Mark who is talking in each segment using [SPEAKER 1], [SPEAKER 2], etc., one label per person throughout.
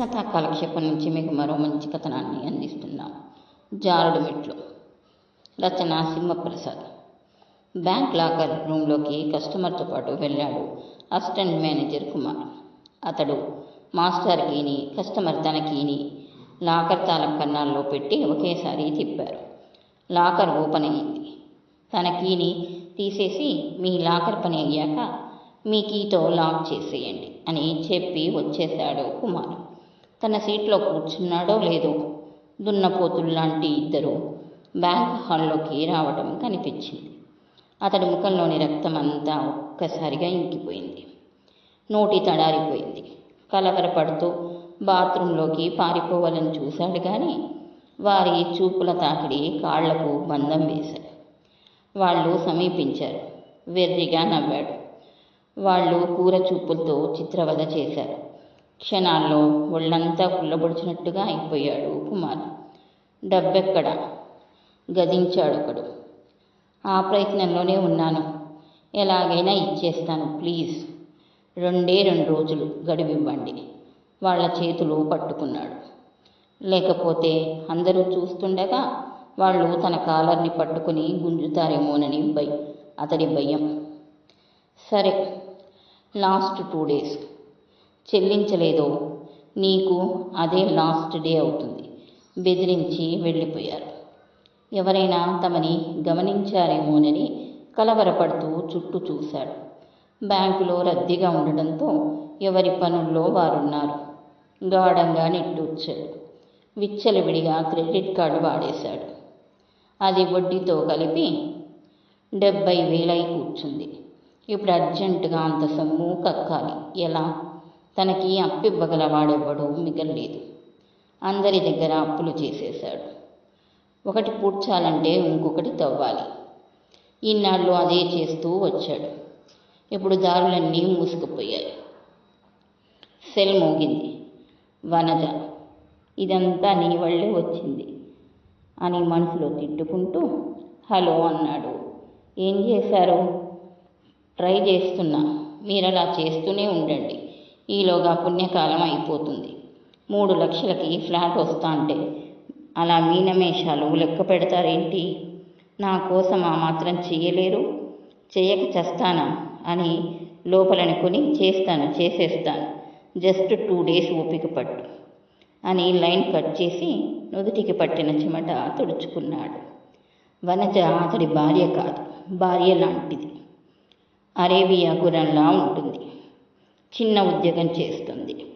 [SPEAKER 1] కథా కాలక్షేపం నుంచి మీకు మరో మంచి కథనాన్ని అందిస్తున్నాం. జారుడు మెట్లు. రచన సింహప్రసాద్. బ్యాంక్ లాకర్ రూమ్లోకి కస్టమర్తో పాటు వెళ్ళాడు అసిస్టెంట్ మేనేజర్ కుమార్. అతడు మాస్టర్ కీని కస్టమర్ తన కీని లాకర్ తాళం కన్నాల్లో పెట్టి ఒకేసారి తిప్పారు. లాకర్ ఓపెన్ అయ్యింది తన కీని తీసేసి మీ లాకర్ పని అయ్యాక మీ కీతో లాక్ చేసేయండి అని చెప్పి వచ్చేశాడు కుమార్. తన సీట్లో కూర్చున్నాడో లేదో దున్నపోతుల్లాంటి ఇద్దరు బ్యాంక్ హాల్లోకి రావటం కనిపించింది. అతడి ముఖంలోని రక్తం అంతా ఒక్కసారిగా ఇంకిపోయింది. నోటి తడారిపోయింది. కలవరపడుతూ బాత్రూంలోకి పారిపోవాలని చూశాడు కానీ వారి చూపుల తాకిడి కాళ్ళకు బంధం వేశాడు. వాళ్ళు సమీపించారు. వెర్రిగా నవ్వాడు. వాళ్ళు కూర చూపులతో చిత్రవద చేశారు. క్షణాల్లో ఒళ్ళంతా కుళ్ళబొడిచినట్టుగా అయిపోయాడు కుమార్. డబ్బెక్కడ? గదించాడొకడు ఆ ప్రయత్నంలోనే ఉన్నాను. ఎలాగైనా ఇచ్చేస్తాను ప్లీజ్. రెండే రెండు రోజులు గడివివ్వండి. వాళ్ళ చేతులు పట్టుకున్నాడు. లేకపోతే అందరూ చూస్తుండగా వాళ్ళు తన కాలర్ని పట్టుకుని గుంజుతారేమోనని భయ అతడి భయం. సరే లాస్ట్ టూ డేస్. చెల్లించలేదో. నీకు అదే లాస్ట్ డే అవుతుంది. బెదిరించి వెళ్ళిపోయారు. ఎవరైనా తమని గమనించారేమోనని కలవరపడుతూ చుట్టూ చూశాడు. బ్యాంకులో రద్దీగా ఉండడంతో ఎవరి పనుల్లో వారున్నారు. గాఢంగా నిట్టూర్చాడు. విచ్చలవిడిగా క్రెడిట్ కార్డు వాడేశాడు. అది వడ్డీతో కలిపి డెబ్బై వేలై కూర్చుంది. ఇప్పుడు అర్జెంటుగా అంత సొమ్ము కక్కాలి. ఎలా? తనకి అప్పివ్వగలవాడెవ్వడూ మిగల్లేదు. అందరి దగ్గర అప్పులు చేసేశాడు. ఒకటి పూడ్చాలంటే ఇంకొకటి తవ్వాలి. ఈనాళ్ళు అదే చేస్తూ వచ్చాడు. ఇప్పుడు దారులన్నీ మూసుకుపోయాయి. సెల్ మోగింది. వనజ ఇదంతా నీ వల్లే వచ్చింది అని మనసులో తిట్టుకుంటూ హలో అన్నాడు. ఏం చేశారు? ట్రై చేస్తున్నా. మీరు అలా చేస్తూనే ఉండండి. ఈలోగా పుణ్యకాలం అయిపోతుంది. మూడు లక్షలకి ఫ్లాట్ వస్తా అంటే అలా మీనమేషాలు లెక్క పెడతారేంటి? నా కోసం ఆ మాత్రం చేయలేరు చేయక చస్తానా? అని లోపలనుకుని చేస్తాను చేసేస్తాను. జస్ట్ టూ డేస్ ఓపిక పట్టు అని లైన్ కట్ చేసి నుదుటికి పట్టిన చెమట తుడుచుకున్నాడు. వనజ అతడి భార్య కాదు భార్య లాంటిది. అరేబియా గురంలా ఉంటుంది. చిన్న ఉద్యోగం చేస్తుంది.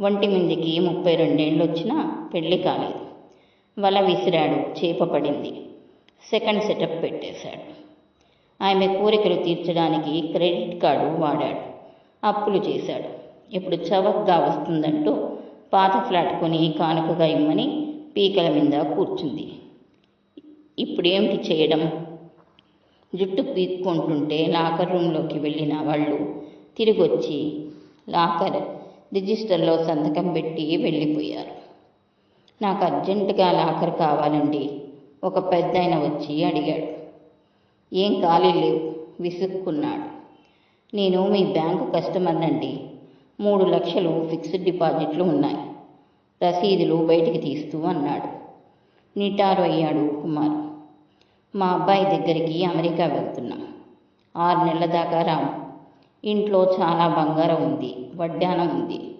[SPEAKER 1] ఒంటి మందికి ముప్పై రెండేళ్ళు వచ్చినా పెళ్ళి కాలేదు. వల విసిరాడు చేప పడింది. సెకండ్ సెటప్ పెట్టేశాడు. ఆమె కోరికలు తీర్చడానికి క్రెడిట్ కార్డు వాడాడు. అప్పులు చేశాడు. ఇప్పుడు చవక్గా వస్తుందంటూ పాత ఫ్లాట్ కొని కానుకగా ఇమ్మని పీకల మీద కూర్చుంది. ఇప్పుడేమిటి చేయడం? జుట్టు పీక్కుంటుంటే లాకర్ రూమ్లోకి వెళ్ళిన వాళ్ళు తిరిగొచ్చి లాకర్ రిజిస్టర్లో సంతకం పెట్టి వెళ్ళిపోయారు. నాకు అర్జెంటుగా లాకర్ కావాలండి. ఒక పెద్దాయన వచ్చి అడిగాడు. ఏం ఖాళీ లేవు విసుక్కున్నాడు. నేను మీ బ్యాంకు కస్టమర్నండి. మూడు లక్షలు ఫిక్స్డ్ డిపాజిట్లు ఉన్నాయి. రసీదులు బయటికి తీస్తూ అన్నాడు. నిటారు అయ్యాడు కుమార్. మా అబ్బాయి దగ్గరికి అమెరికా వెళ్తున్నాం. ఆరు నెలల దాకా రాము. ఇంట్లో చాలా బంగారం ఉంది వడ్డానం ఉంది.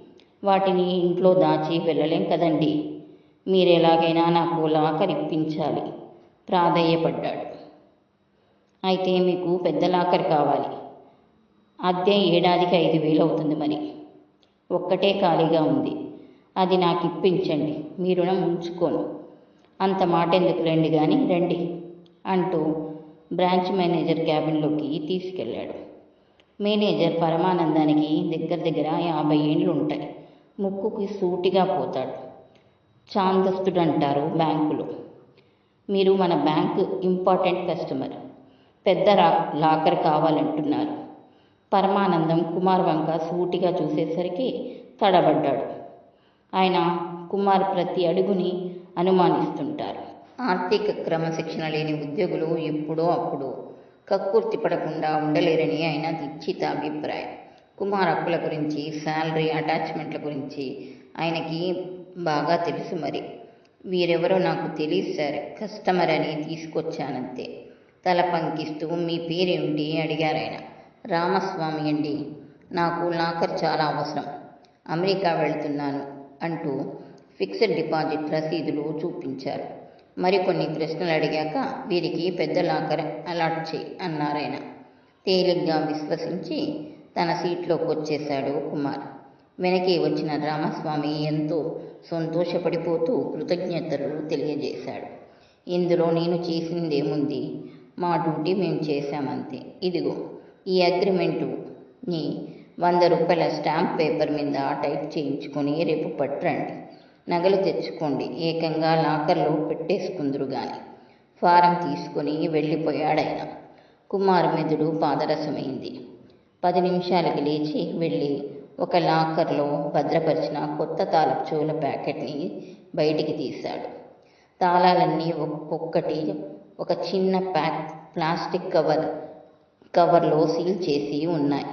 [SPEAKER 1] వాటిని ఇంట్లో దాచి వెళ్ళలేం కదండి. మీరు ఎలాగైనా నాకు లాకర్ ఇప్పించాలి ప్రాధేయపడ్డాడు. అయితే మీకు పెద్ద లాకర్ కావాలి. అద్దె ఏడాదికి ఐదు వేలు అవుతుంది మరి. ఒక్కటే ఖాళీగా ఉంది. అది నాకు ఇప్పించండి మీ రుణం ఉంచుకోను. అంత మాట ఎందుకు రండి కానీ రండి అంటూ బ్రాంచ్ మేనేజర్ క్యాబిన్లోకి తీసుకెళ్ళాడు. మేనేజర్ పరమానందానికి దగ్గర దగ్గర యాభై ఏండ్లు ఉంటాయి. ముక్కుకి సూటిగా పోతాడు. చాందస్తుడు అంటారు బ్యాంకులో. మీరు మన బ్యాంకు ఇంపార్టెంట్ కస్టమర్. పెద్ద రా లాకర్ కావాలంటున్నారు. పరమానందం కుమార్ వంక సూటిగా చూసేసరికి తడబడ్డాడు. ఆయన కుమార్ ప్రతి అడుగుని అనుమానిస్తుంటారు. ఆర్థిక క్రమశిక్షణ లేని ఉద్యోగులు ఎప్పుడో అప్పుడు కక్కుర్తి పడకుండా ఉండలేరని ఆయన నిశ్చిత అభిప్రాయం. కుమార్ అప్పుల గురించి శాలరీ అటాచ్మెంట్ల గురించి ఆయనకి బాగా తెలుసు మరి. వీరెవరో నాకు తెలియదు సార్ కస్టమర్ అని తీసుకొచ్చానంతే. తల పంకిస్తూ మీ పేరేమిటి? అడిగారాయన రామస్వామి అండి నాకు లాకర్ చాలా అవసరం. అమెరికా వెళ్తున్నాను అంటూ ఫిక్స్డ్ డిపాజిట్ రసీదులు చూపించారు. మరికొన్ని ప్రశ్నలు అడిగాక వీరికి పెద్ద లాకర్ అలాట్ చేయి అన్నారాయన. తేలిగ్గా విశ్వసించి తన సీట్లోకి వచ్చేశాడు కుమార్. వెనకే వచ్చిన రామస్వామి ఎంతో సంతోషపడిపోతూ కృతజ్ఞతలు తెలియజేశాడు. ఇందులో నేను చేసిందేముంది? మా డ్యూటీ మేము చేశామంతే. ఇదిగో ఈ అగ్రిమెంటుని వంద రూపాయల స్టాంప్ పేపర్ మీద టైప్ చేయించుకొని రేపు పట్టండి నగలు తెచ్చుకోండి. ఏకంగా లాకర్లో పెట్టేసుకుందరు గాని. ఫారం తీసుకొని వెళ్ళిపోయాడాయన. కుమారు మెదుడు పాదరసమైంది. పది నిమిషాలకి లేచి వెళ్ళి ఒక లాకర్లో భద్రపరిచిన కొత్త తాళపు చెవుల ప్యాకెట్ని బయటికి తీశాడు. తాళాలన్నీ ఒక్కొక్కటి ఒక చిన్న ప్యాక్ ప్లాస్టిక్ కవర్ కవర్లో సీల్ చేసి ఉన్నాయి.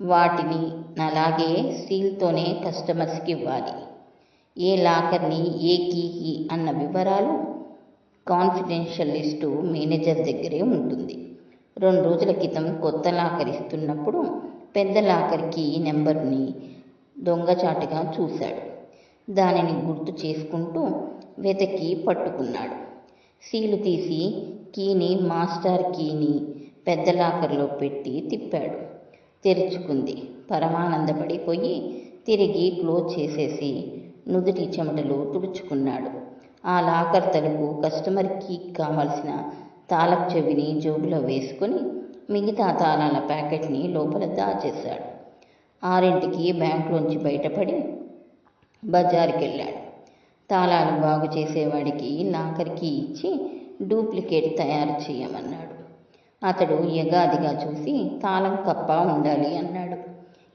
[SPEAKER 1] వాటిని అలాగే సీల్తోనే కస్టమర్స్కి ఇవ్వాలి. ఏ లాకర్ని ఏ కీకి అన్న వివరాలు కాన్ఫిడెన్షియల్ లిస్టు మేనేజర్ దగ్గరే ఉంటుంది. రెండు రోజుల క్రితం కొత్త లాకర్ ఇస్తున్నప్పుడు పెద్ద లాకర్కి నెంబర్ని దొంగచాటుగా చూశాడు. దానిని గుర్తు చేసుకుంటూ వెతకి పట్టుకున్నాడు. సీలు తీసి కీని మాస్టర్ కీని పెద్ద లాకర్లో పెట్టి తిప్పాడు. తెరుచుకుంది. పరమానందపడిపోయి తిరిగి క్లోజ్ చేసేసి నుదుటి చెమటలు తుడుచుకున్నాడు ఆ లాకర్ తలుపు కస్టమర్కి కావలసిన తాళపు చెవిని జోబులో వేసుకొని మిగతా తాళాల ప్యాకెట్ని లోపల దాచేశాడు. ఆరింటికి బ్యాంకులోంచి బయటపడి బజార్కి వెళ్ళాడు తాళాలు బాగు చేసేవాడికి లాకర్కి ఇచ్చి డూప్లికేట్ తయారు చేయమన్నాడు. అతడు యగాదిగా చూసి తాళం కప్ప ఉండాలి అన్నాడు.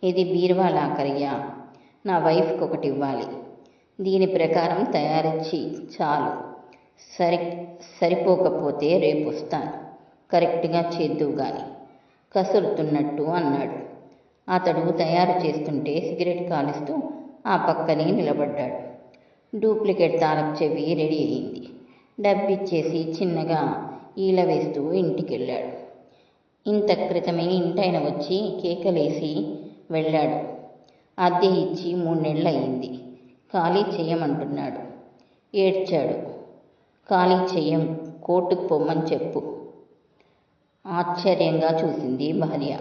[SPEAKER 1] ఇది బీరువా లాకరయ్యా నా వైఫ్కి ఒకటి ఇవ్వాలి. దీని ప్రకారం తయారించి చాలు. సరి సరిపోకపోతే రేపు వస్తాను కరెక్ట్గా చేద్దువు గాని. కసురుతున్నట్టు అన్నాడు. అతడు తయారు చేస్తుంటే సిగరెట్ కాలుస్తూ ఆ పక్కనే నిలబడ్డాడు. డూప్లికేట్ తాళపు చెవి రెడీ అయింది. డబ్బిచ్చేసి చిన్నగా ఈల వేస్తూ ఇంటికెళ్ళాడు. ఇంత క్రితమే ఇంటాయన వచ్చి కేకలేసి వెళ్ళాడు. అద్దె ఇచ్చి మూడు నెలలు అయింది ఖాళీ చేయమంటున్నాడు. ఏడ్చాడు. ఖాళీ చెయ్యం కోర్టుకు పొమ్మని చెప్పు. ఆశ్చర్యంగా చూసింది భార్య.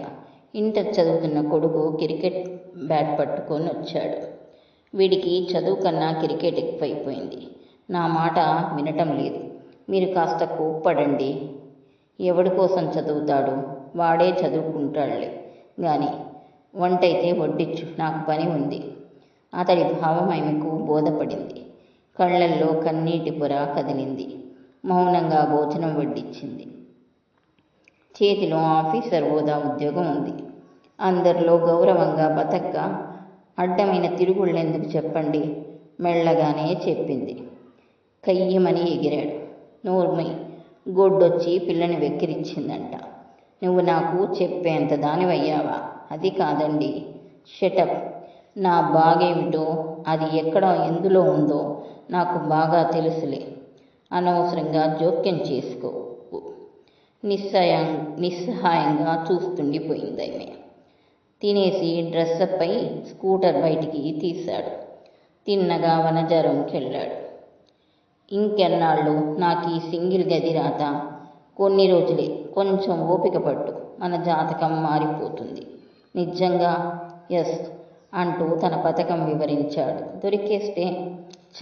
[SPEAKER 1] ఇంటర్ చదువుతున్న కొడుకు క్రికెట్ బ్యాట్ పట్టుకొని వచ్చాడు. వీడికి చదువు కన్నా క్రికెట్ ఎక్కువైపోయింది. నా మాట వినటం లేదు. మీరు కాస్త కోప్పడండి. ఎవడి కోసం చదువుతాడు? వాడే చదువుకుంటాడులే. కానీ వంటైతే వడ్డించు నాకు పని ఉంది. అతడి భావం ఆమెకు బోధపడింది. కళ్ళల్లో కన్నీటి పొర కదిలింది. మౌనంగా భోజనం వడ్డించింది. చేతిలో ఆఫీసర్ హోదా ఉద్యోగం ఉంది. అందరిలో గౌరవంగా బతక్క అడ్డమైన తిరుగుళ్ళెందుకు చెప్పండి? మెల్లగానే చెప్పింది. కయ్యమని ఎగిరాడు. నోర్మై గొడ్డొచ్చి పిల్లని వెక్కిరించిందంట. నువ్వు నాకు చెప్పేంత దానివయ్యావా? అది కాదండి. షటప్. నా బాగేమిటో అది ఎక్కడ ఎందులో ఉందో నాకు బాగా తెలుసులే. అనవసరంగా జోక్యం చేసుకో. నిస్సహాయం నిస్సహాయంగా చూస్తుండిపోయింది ఆమె. తినేసి డ్రెస్అప్ అయి స్కూటర్ బయటికి తీశాడు. తిన్నగా వనజారంకి వెళ్ళాడు ఇంకెన్నాళ్ళు నాకు ఈ సింగిల్ గది రాత. కొన్ని రోజులే కొంచెం ఓపిక పట్టు. మన జాతకం మారిపోతుంది. నిజంగా? ఎస్. అంటూ తన పథకం వివరించాడు. దొరికేస్తే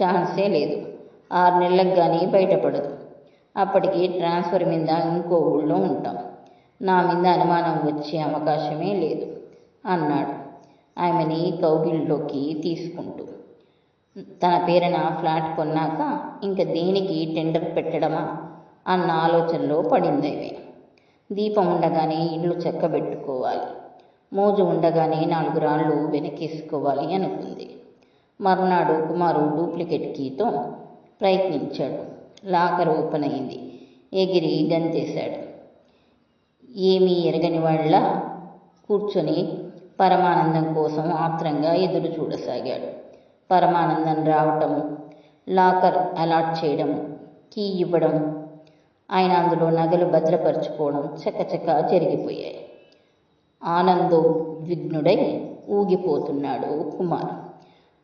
[SPEAKER 1] ఛాన్సే లేదు. ఆరు నెలలకు కానీ బయటపడదు. అప్పటికి ట్రాన్స్ఫర్ మీద ఇంకో ఊళ్ళో ఉంటాం. నా మీద అనుమానం వచ్చే అవకాశమే లేదు అన్నాడు. ఆమెని కౌగిల్లోకి తీసుకుంటూ. తన పేరున ఫ్లాట్ కొన్నాక ఇంక దేనికి టెండర్ పెట్టడమా అన్న ఆలోచనలో పడింది దీపం ఉండగానే ఇల్లు చక్కబెట్టుకోవాలి. మోజు ఉండగానే నాలుగు రాళ్ళు వెనకేసుకోవాలి అనుకుంది. మర్నాడు కుమారు డూప్లికేట్ కీతో ప్రయత్నించాడు. లాకర్ ఓపెన్ అయింది. ఎగిరి గంతేశాడు. ఏమీ ఎరగని వాళ్ళ కూర్చొని పరమానందం కోసం ఆత్రంగా ఎదురు చూడసాగాడు. పరమానందం రావటం లాకర్ అలాట్ చేయడం కీ ఇవ్వడం ఆయన అందులో నగలు భద్రపరచుకోవడం చకచకా జరిగిపోయాయి. ఆనందోద్విగ్నుడై ఊగిపోతున్నాడు కుమార్.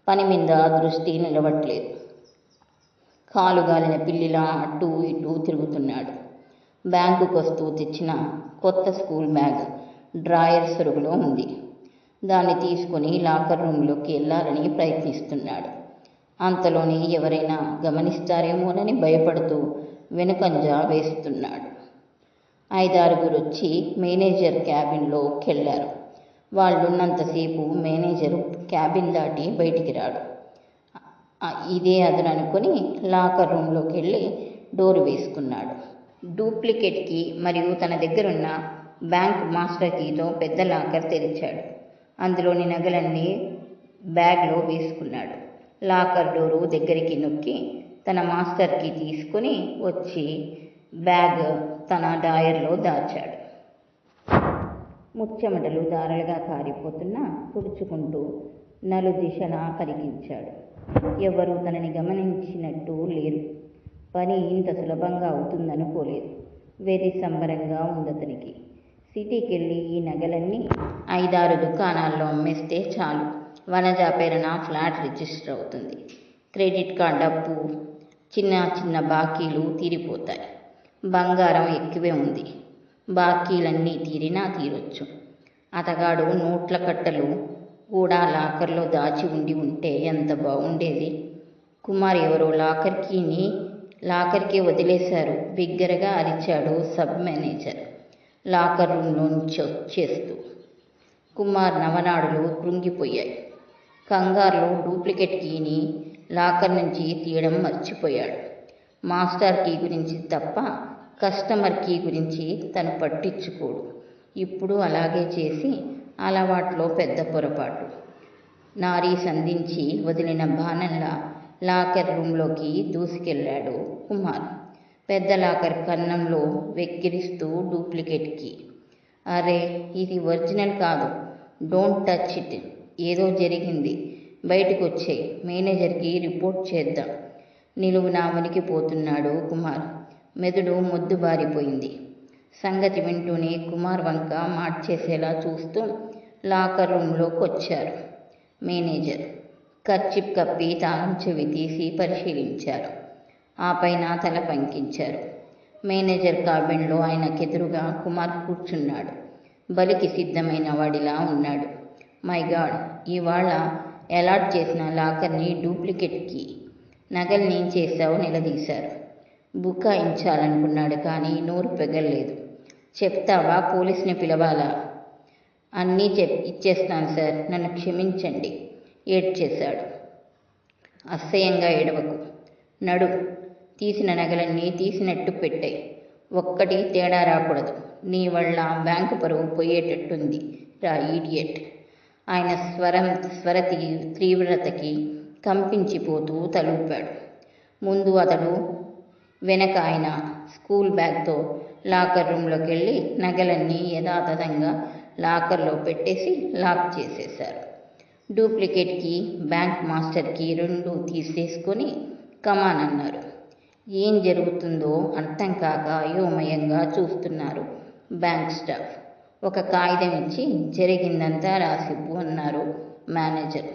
[SPEAKER 1] పని మీద దృష్టి నిలవట్లేదు కాలుగాలిన పిల్లిలా అటూ ఇటూ తిరుగుతున్నాడు. బ్యాంకుకు వస్తూ తెచ్చిన కొత్త స్కూల్ బ్యాగ్ డ్రాయర్ సొరుగులో ఉంది. దాన్ని తీసుకుని లాకర్ రూమ్లోకి వెళ్ళాలని ప్రయత్నిస్తున్నాడు. అంతలోనే ఎవరైనా గమనిస్తారేమోనని భయపడుతూ వెనుకంజ వేస్తున్నాడు. ఐదారుగురు వచ్చి మేనేజర్ క్యాబిన్లోకి వెళ్ళారు వాళ్ళున్నంతసేపు మేనేజరు క్యాబిన్ దాటి బయటికి రాడు. ఇదే అదును అనుకుని లాకర్ రూమ్లోకి వెళ్ళి డోర్ వేసుకున్నాడు. డూప్లికేట్కి మరియు తన దగ్గరున్న బ్యాంక్ మాస్టర్ కీతో పెద్ద లాకర్ తెరిచాడు. అందులోని నగలన్నీ బ్యాగ్లో వేసుకున్నాడు. లాకర్ డోరు దగ్గరికి నొక్కి తన మాస్టర్కి తీసుకుని వచ్చి బ్యాగ్ తన డాయర్లో దాచాడు. ముచ్చెమటలు దారలుగా కారిపోతున్నా తుడుచుకుంటూ నలు దిశలా కరిగించాడు. ఎవరూ తనని గమనించినట్టు లేరు. పని ఇంత సులభంగా అవుతుందనుకోలేదు. వెరీ సంబరంగా ఉందతనికి సిటీకి వెళ్ళి ఈ నగలన్నీ ఐదారు దుకాణాల్లో అమ్మేస్తే చాలు. వనజ పేరున ఫ్లాట్ రిజిస్టర్ అవుతుంది. క్రెడిట్ కార్డ్ అప్పు చిన్న చిన్న బాకీలు తీరిపోతాయి. బంగారం ఎక్కువే ఉంది. బాకీలన్నీ తీరినా తీరొచ్చు. అతగాడు నోట్ల కట్టలు కూడా లాకర్లో దాచి ఉండి ఉంటే ఎంత బాగుండేది కుమార్ ఎవరో లాకర్ కీని లాకర్కే వదిలేశారు. బిగ్గరగా అరిచాడు సబ్ మేనేజర్. లాకర్ రూమ్లో నుంచి వచ్చేస్తూ కుమార్ నవనాడులు కృంగిపోయాయి. కంగారులో డూప్లికేట్ కీని లాకర్ నుంచి తీయడం మర్చిపోయాడు. మాస్టర్ కీ గురించి తప్ప కస్టమర్ కీ గురించి తను పట్టించుకోడు. ఇప్పుడు అలాగే చేసి అలవాట్లో పెద్ద పొరపాటు. నారీ సంధించి వదిలిన బాణంలా లాకర్ రూమ్లోకి దూసుకెళ్ళాడు కుమార్. పెద్ద లాకర్ కన్నంలో వెక్కిరిస్తూ డూప్లికేట్ కీ. అరే ఇది ఒరిజినల్ కాదు. Don't touch it. ఏదో జరిగింది. బయటకు వచ్చే మేనేజర్కి రిపోర్ట్ చేద్దాం. నిలువునా వణికిపోతున్నాడు కుమార్. మెదడు మొద్దుబారిపోయింది. సంగతి వింటూనే కుమార్ వంక మార్చేసేలా చూస్తూ లాకర్ రూమ్లోకి వచ్చారు మేనేజర్ కర్చిప్ కప్పి తాళం చెవి తీసి పరిశీలించారు. ఆ పైన తల పంకించారు. మేనేజర్ కాబిన్లో ఆయనకెదురుగా కుమార్ కూర్చున్నాడు. బలికి సిద్ధమైన వాడిలా ఉన్నాడు. మై గాడ్ ఇవాళ అలాట్ చేసిన లాకర్ని డూప్లికేట్కి నగల్ని చేశావు నిలదీశారు. బుకాయించాలనుకున్నాడు కానీ నోరు పెగలలేదు. చెప్తావా? పోలీస్ని పిలవాలా? అన్నీ చెప్ ఇచ్చేస్తాను సార్. నన్ను క్షమించండి ఏడ్చేశాడు. అసహ్యంగా ఏడవకు. నడు. తీసిన నగలన్నీ తీసినట్టు పెట్టాయి. ఒక్కటి తేడా రాకూడదు. నీ వల్ల బ్యాంకు పరువు పోయేటట్టుంది రా ఈడియట్. ఆయన స్వరం స్వరతి తీవ్రతకి కంపించిపోతూ తలుపాడు. ముందు అతడు వెనక ఆయన స్కూల్ బ్యాగ్తో లాకర్ రూమ్లోకి వెళ్ళి నగలన్నీ యథాతథంగా లాకర్లో పెట్టేసి లాక్ చేసేశారు. డూప్లికేట్కి బ్యాంక్ మాస్టర్కి రెండు తీసేసుకొని కమాన్ అన్నారు. ఏం జరుగుతుందో అర్థం కాక అయోమయంగా చూస్తున్నారు బ్యాంక్ స్టాఫ్. ఒక కాగితం ఇచ్చి జరిగిందంతా రాసివ్వు అన్నారు మేనేజర్.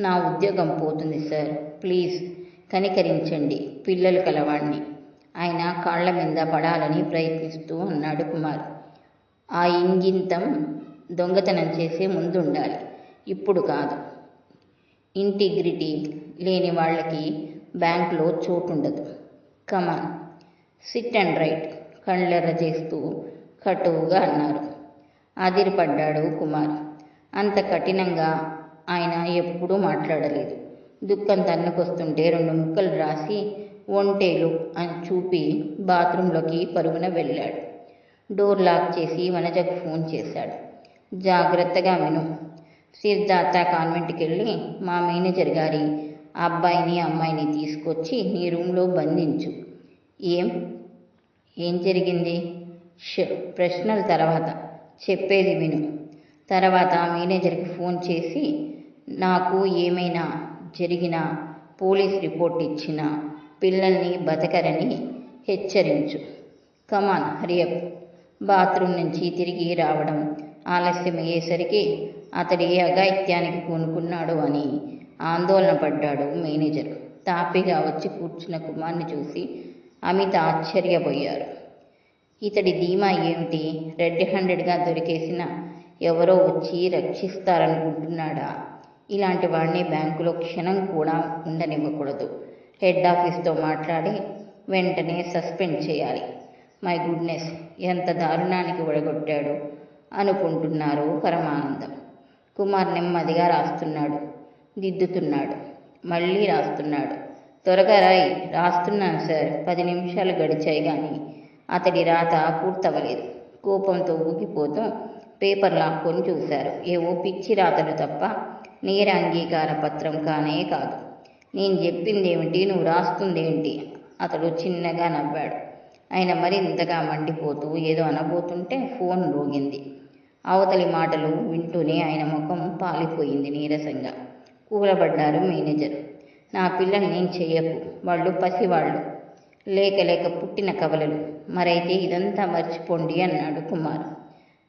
[SPEAKER 1] నా ఉద్యోగం పోతుంది సార్ ప్లీజ్ కనికరించండి పిల్లలు కలవాణ్ణి. ఆయన కాళ్ళ మీద పడాలని ప్రయత్నిస్తూ అన్నాడు కుమార్. ఆ ఇంగితం దొంగతనం చేసే ముందుండాలి. ఇప్పుడు కాదు. ఇంటిగ్రిటీ లేని వాళ్ళకి బ్యాంకులో చోటుండదు. Come on sit and write కళ్ళెర్ర చేస్తూ కటువుగా అన్నారు. అదిరిపడ్డాడు కుమార్. అంత కఠినంగా ఆయన ఎప్పుడూ మాట్లాడలేదు. దుఃఖం తన్నుకొస్తుంటే రెండు ముక్కలు రాసి ఒంటేలు అని చూపి బాత్రూంలోకి పరుగున వెళ్ళాడు. డోర్ లాక్ చేసి వనజకు ఫోన్ చేశాడు. జాగ్రత్తగా విను. సిద్ధార్థ కాన్వెంట్కి వెళ్ళి మా మేనేజర్ గారి అబ్బాయిని అమ్మాయిని తీసుకొచ్చి నీ రూమ్లో బంధించు. ఏం? ఏం జరిగింది? ప్రశ్నల తర్వాత. చెప్పేది విను. తర్వాత మేనేజర్కి ఫోన్ చేసి నాకు ఏమైనా జరిగిన పోలీస్ రిపోర్ట్ ఇచ్చిన పిల్లల్ని బతకరని హెచ్చరించు. కమాన్ హరియప్ బాత్రూమ్ నుంచి తిరిగి రావడం ఆలస్యమయ్యేసరికి అతడి అఘాయిత్యానికి పూనుకున్నాడు అని ఆందోళన పడ్డాడు మేనేజర్. తాపిగా వచ్చి కూర్చున్న కుమార్ని చూసి అమిత ఆశ్చర్యపోయారు. ఇతడి ధీమా ఏమిటి? రెడ్ హ్యాండెడ్గా దొరికేసిన ఎవరో వచ్చి రక్షిస్తారనుకుంటున్నాడా? ఇలాంటి వాడిని బ్యాంకులో క్షణం కూడా ఉండనివ్వకూడదు. హెడ్ ఆఫీస్తో మాట్లాడి వెంటనే సస్పెండ్ చేయాలి. మై గుడ్నెస్ ఎంత దారుణానికి ఒడగొట్టాడు అనుకుంటున్నారు పరమానందం. కుమార్ నెమ్మదిగా రాస్తున్నాడు. దిద్దుతున్నాడు. మళ్ళీ రాస్తున్నాడు. త్వరగా రాయి. రాస్తున్నాను సార్. పది నిమిషాలు గడిచాయి కానీ అతడి రాత పూర్తవలేదు కోపంతో ఊగిపోతూ పేపర్ లాక్కొని చూశారు. ఏవో పిచ్చి రాతలు తప్ప నేర అంగీకార పత్రం కానే కాదు. నేను చెప్పింది ఏమిటి నువ్వు రాస్తుందేంటి అతడు చిన్నగా నవ్వాడు. ఆయన మరింతగా మండిపోతూ ఏదో అనబోతుంటే ఫోన్ రోగింది. అవతలి మాటలు వింటూనే ఆయన ముఖం పాలిపోయింది నీరసంగా. కూలబడ్డారు మేనేజర్. నా పిల్లల్ని చెయ్యకు వాళ్ళు పసివాళ్ళు. లేక లేక పుట్టిన కవలలు. మరైతే ఇదంతా మర్చిపోండి అన్నాడు కుమార్.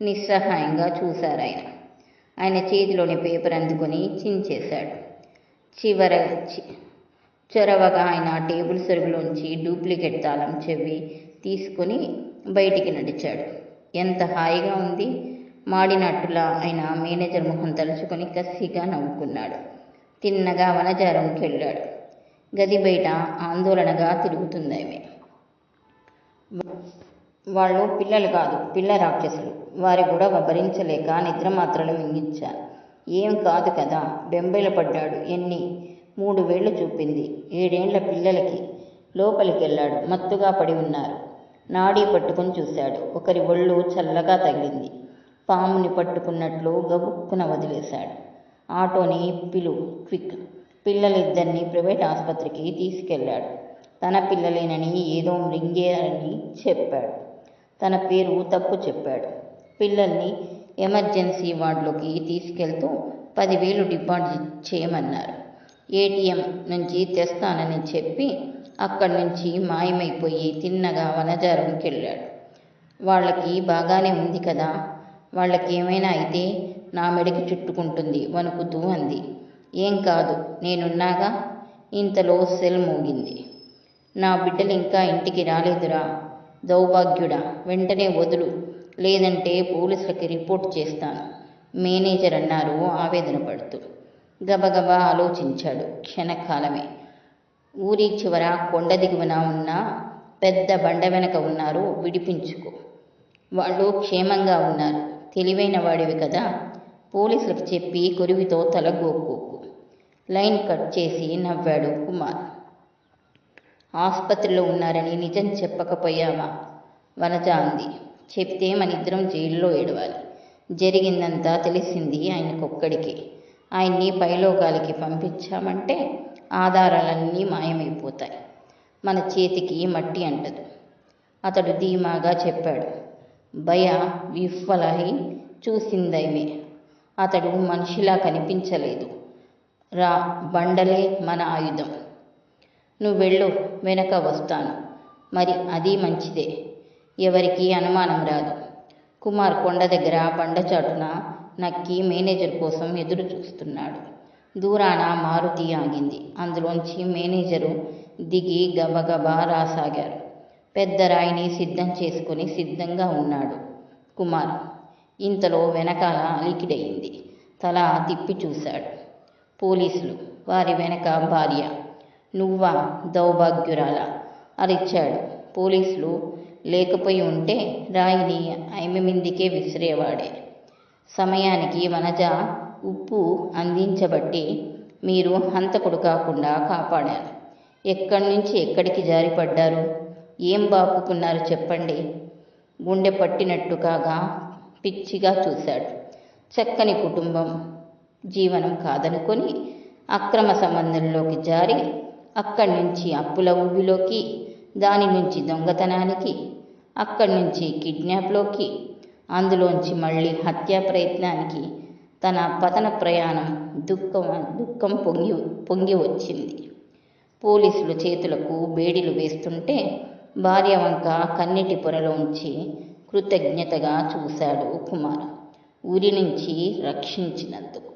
[SPEAKER 1] నిస్సహాయంగా చూశారు ఆయన ఆయన చేతిలోని పేపర్ అందుకొని చించేశాడు. చివర చొరవగా ఆయన టేబుల్ సరుగులోంచి డూప్లికేట్ తాళం చెవి తీసుకొని బయటికి నడిచాడు. ఎంత హాయిగా ఉంది మాడినట్టులా ఆయన మేనేజర్ మొహం తలుచుకొని కసిగా నవ్వుకున్నాడు. తిన్నగా వనజారంకి వెళ్ళాడు. గది బయట ఆందోళనగా తిరుగుతుంది ఆమె వాళ్ళు పిల్లలు కాదు పిల్ల రాక్షసులు. వారి గొడవ భరించలేక నిద్ర మాత్రలు వింగించారు ఏం కాదు కదా? బెంబేల పడ్డాడు ఎన్ని? మూడు వేళ్ళు చూపింది. ఏడేండ్ల పిల్లలకి. లోపలికి వెళ్ళాడు మత్తుగా పడి ఉన్నారు. నాడీ పట్టుకొని చూశాడు. ఒకరి ఒళ్ళు చల్లగా తగిలింది. పాముని పట్టుకున్నట్లు గబుక్కున వదిలేశాడు. ఆటోని పిలు. క్విక్. పిల్లలిద్దరినీ ప్రైవేట్ ఆసుపత్రికి తీసుకెళ్ళాడు. తన పిల్లలేనని ఏదో మృంగేరని చెప్పాడు. తన పేరు తప్పు చెప్పాడు. పిల్లల్ని ఎమర్జెన్సీ వార్డులోకి తీసుకెళ్తూ పదివేలు డిపాజిట్ చేయమన్నారు. ఏటీఎం నుంచి తెస్తానని చెప్పి అక్కడి నుంచి మాయమైపోయి తిన్నగా వనజారంకి వెళ్ళాడు వాళ్ళకి బాగానే ఉంది కదా వాళ్ళకి ఏమైనా అయితే నా మెడకి చుట్టుకుంటుంది వణుకుతూ అంది. ఏం కాదు నేనున్నాగా? ఇంతలో సెల్ మోగింది. నా బిడ్డలు ఇంకా ఇంటికి రాలేదురా దౌభాగ్యుడా వెంటనే వదులు. లేదంటే పోలీసులకి రిపోర్ట్ చేస్తాను. మేనేజర్ అన్నారు ఆవేదన పడుతూ. గబగబా ఆలోచించాడు క్షణకాలమే. ఊరి చివర కొండ దిగువన ఉన్న పెద్ద బండ వెనక ఉన్నారు విడిపించుకో. వాళ్ళు క్షేమంగా ఉన్నారు. తెలివైన వాడివి కదా. పోలీసులకు చెప్పి కొరివితో తలగోక్కోకు లైన్ కట్ చేసి నవ్వాడు కుమార్. ఆసుపత్రిలో ఉన్నారని నిజం చెప్పకపోయావా? వనజ అంది. చెప్తే మనిద్దరం జైల్లో ఏడవాలి. జరిగిందంతా తెలిసింది ఆయనకొక్కడికి. ఆయన్ని పైలోకాలకి పంపించామంటే ఆధారాలన్నీ మాయమైపోతాయి. మన చేతికి మట్టి అంటదు. అతడు ధీమాగా చెప్పాడు భయ విఫ్వలై చూసిందైమే. అతడు మనిషిలా కనిపించలేదు. రా బండలే మన ఆయుధం. నువ్వు వెళ్ళు వెనక వస్తాను. మరి అది మంచిదే. ఎవరికీ అనుమానం రాదు. కుమార్ కొండ దగ్గర బండచాటున నక్కి మేనేజర్ కోసం ఎదురు చూస్తున్నాడు. దూరాన మారుతి ఆగింది. అందులోంచి మేనేజరు దిగి గబగబా రాసాగారు. పెద్ద రాయిని సిద్ధం చేసుకుని సిద్ధంగా ఉన్నాడు కుమార్. ఇంతలో వెనకాల అలికిడయింది. తల తిప్పి చూశాడు. పోలీసులు వారి వెనక భార్య. నువ్వా దౌభాగ్యురాల అరిచాడు. పోలీసులు లేకపోయి ఉంటే రాయిని ఆమె మిందికే విసిరేవాడే. సమయానికి వనజ ఉప్పు అందించబట్టి మీరు హంతకుడు కాకుండా కాపాడారు. ఎక్కడి నుంచి ఎక్కడికి జారిపడ్డారు? ఏం బాపుకున్నారు చెప్పండి? గుండె పట్టినట్టు కాగా పిచ్చిగా చూశాడు. చక్కని కుటుంబం జీవనం కాదనుకొని అక్రమ సంబంధంలోకి జారి అక్కడి నుంచి అప్పుల ఊబిలోకి దాని నుంచి దొంగతనానికి అక్కడి నుంచి కిడ్నాప్లోకి అందులోంచి మళ్ళీ హత్యా ప్రయత్నానికి తన పతన ప్రయాణం దుఃఖం దుఃఖం పొంగి పొంగి వచ్చింది. పోలీసులు చేతులకు బేడీలు వేస్తుంటే భార్య వంక కన్నీటి పొరలోంచి కృతజ్ఞతగా చూశాడు కుమార్. ఊరి నుంచి రక్షించినందుకు.